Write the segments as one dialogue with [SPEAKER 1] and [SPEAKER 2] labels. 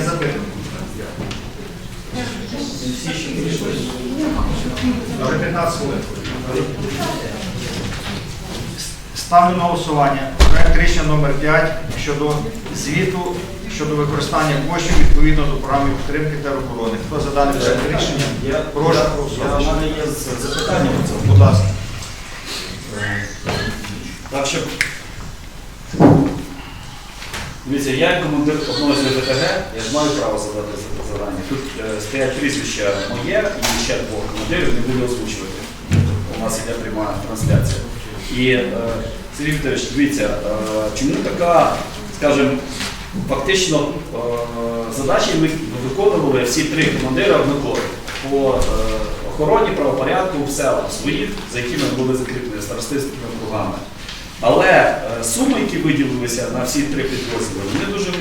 [SPEAKER 1] Є запитання? Вже 15 хвилин. Ставлю на голосування проект рішення номер 5 щодо звіту щодо використання коштів відповідно до програми підтримки та охорони. Хто за дане проект рішення?
[SPEAKER 2] Я,
[SPEAKER 1] Прошу
[SPEAKER 2] я, я,
[SPEAKER 1] голосувати.
[SPEAKER 2] в мене є запитання по цьому.
[SPEAKER 1] Будь ласка.
[SPEAKER 2] Так, щоб... Дивіться, я як командир одного ВТГ, я ж маю право задати за- завдання. Тут е, стоять прізвища моє і ще двох командирів, не буду озвучувати. У нас іде пряма трансляція. І е, Сергій Вікторович, дивіться, е, чому така, скажімо, фактично задачі ми виконували всі три командири однакові по охороні правопорядку в селах своїх, за якими були закріплені старостинськими округами. Але е, суми, які виділилися на всі три підрозділи, вони дуже е,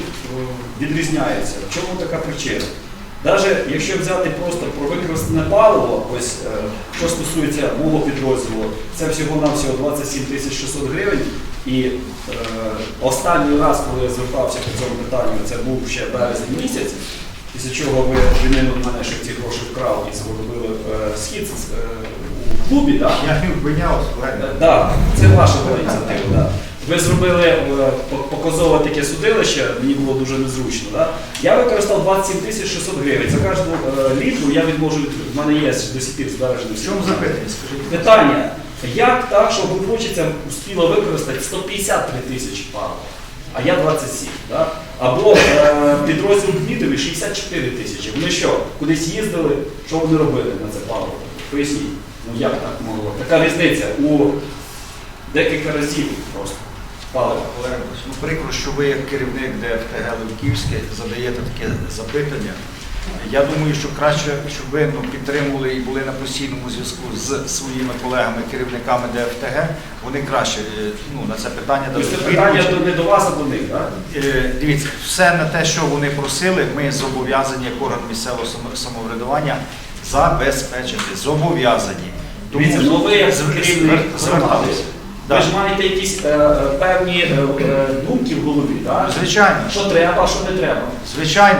[SPEAKER 2] відрізняються. В чому така причина? Навіть якщо взяти просто про використане паливо, ось е, що стосується мого підрозділу, це всього-навсього 27 тисяч 600 гривень. І е, останній раз, коли я звертався по цьому питанню, це був ще березень місяць, після чого ви звільнили мене, що ці гроші вкрали і зробили е, схід е, у клубі. Да?
[SPEAKER 1] Я не вбиняв,
[SPEAKER 2] Так, це ваша була ініціатива. Да. Ви зробили е, показове таке судилище, мені було дуже незручно. Да? Я використав 27 тисяч 600 гривень. За кожну літру я відможу, від- в мене є до сих пір збережений.
[SPEAKER 1] В чому запитання? Скажіть.
[SPEAKER 2] Питання, як так, що виборчиця успіла використати 153 тисячі палива, а я 27, да? Або е, підрозділ Дмитрові 64 тисячі. Вони що, кудись їздили, що вони робили на це паливо? Поясніть, ну як так могло? Така різниця у декілька разів просто палива.
[SPEAKER 1] Олег ну прикро, що ви як керівник ДФТГ Левківське задаєте таке запитання. Я думаю, що краще, щоб ви ну, підтримували і були на постійному зв'язку з своїми колегами, керівниками ДФТГ. Вони краще е, ну, на це питання
[SPEAKER 2] Тобто це питання до- не до вас, а до них, так?
[SPEAKER 1] Е, Дивіться, все на те, що вони просили, ми зобов'язані як орган місцевого самоврядування забезпечити. Зобов'язані.
[SPEAKER 2] Дивіться, ну ви як керівник
[SPEAKER 1] зверталися.
[SPEAKER 2] ви ж маєте якісь е, е, певні е, е, думки в голові, так?
[SPEAKER 1] Звичайно.
[SPEAKER 2] Що треба, а що не треба.
[SPEAKER 1] Звичайно,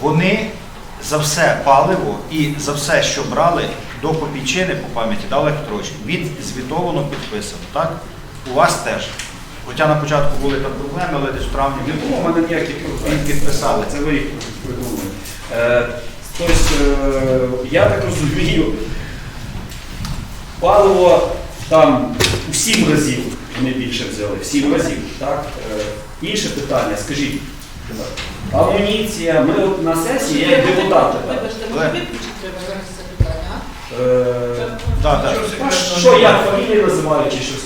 [SPEAKER 1] вони за все паливо і за все, що брали до копійчини по пам'яті дали Петрович. Він звітовано підписано, так? У вас теж. Хоча на початку були там проблеми, але десь в травні
[SPEAKER 2] було в мене ніяких
[SPEAKER 1] Він підписали.
[SPEAKER 2] Це ви їх придумали. Е, тобто, е, я так розумію, паливо там у сім разів вони більше взяли, в сім разів. Так? Е, інше питання, скажіть, амуніція, ми от на сесії, я як депутат. тепер.
[SPEAKER 3] Вибачте, може виключити це питання, а?
[SPEAKER 2] Е,
[SPEAKER 1] Да, да.
[SPEAKER 2] Що я фамілії називаю чи щось?